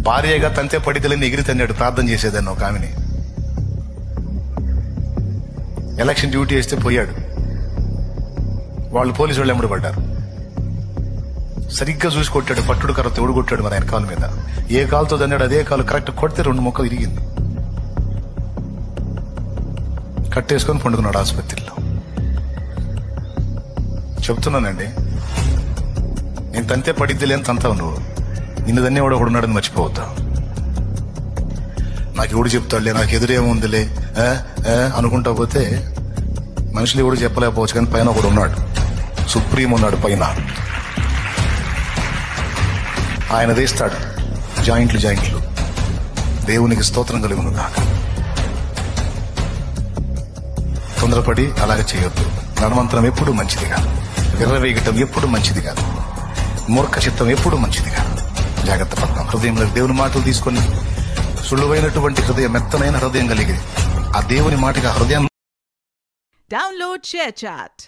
భార్యగా తంతే పడితలని ఎగిరి తన్నాడు ప్రార్థన చేసేదాన్ని ఒక ఆమెని. ఎలక్షన్ డ్యూటీ వేస్తే పోయాడు. వాళ్ళు పోలీసు వాళ్ళు ఎమ్మడి పడ్డారు. సరిగ్గా చూసి కొట్టాడు పట్టుడు కర్ర తోడు కొట్టాడు మరి ఆయన కాలు మీద. ఏ కాలుతో తన్నాడు అదే కాలు కరెక్ట్ కొడితే రెండు మొక్కలు ఇరిగింది. కట్టేసుకొని పండుకున్నాడు ఆసుపత్రిలో. చెప్తున్నానండి నేను తంతే పడిద్దిలేని తంతావు నువ్వు. నిన్ను దన్నే వాడు ఒకడు ఉన్నాడని మర్చిపోవద్దు. నాకు ఎవడు చెప్తాడులే? నాకు ఎదురేముందిలే ఆ, అనుకుంటా పోతే మనుషులు ఎవడు చెప్పలేకపోవచ్చు కానీ పైన ఒకడు ఉన్నాడు. సుప్రీం ఉన్నాడు పైన. ఆయన తీస్తాడు జాయింట్లు జాయింట్లు. దేవునికి స్తోత్రం కలుగును కాక తొందరపడి అలాగ చేయొద్దు. నడమంతరం ఎప్పుడు మంచిది కాదు. విర్రవేగటం ఎప్పుడు మంచిది కాదు. మూర్ఖ చిత్తం ఎప్పుడు మంచిది కాదు. జాగ్రత్త పడతాం. హృదయంలో దేవుని మాటలు తీసుకొని సులువైనటువంటి హృదయం మెత్తనైన హృదయం కలిగి ఆ దేవుని మాటగా హృదయం Download చాట్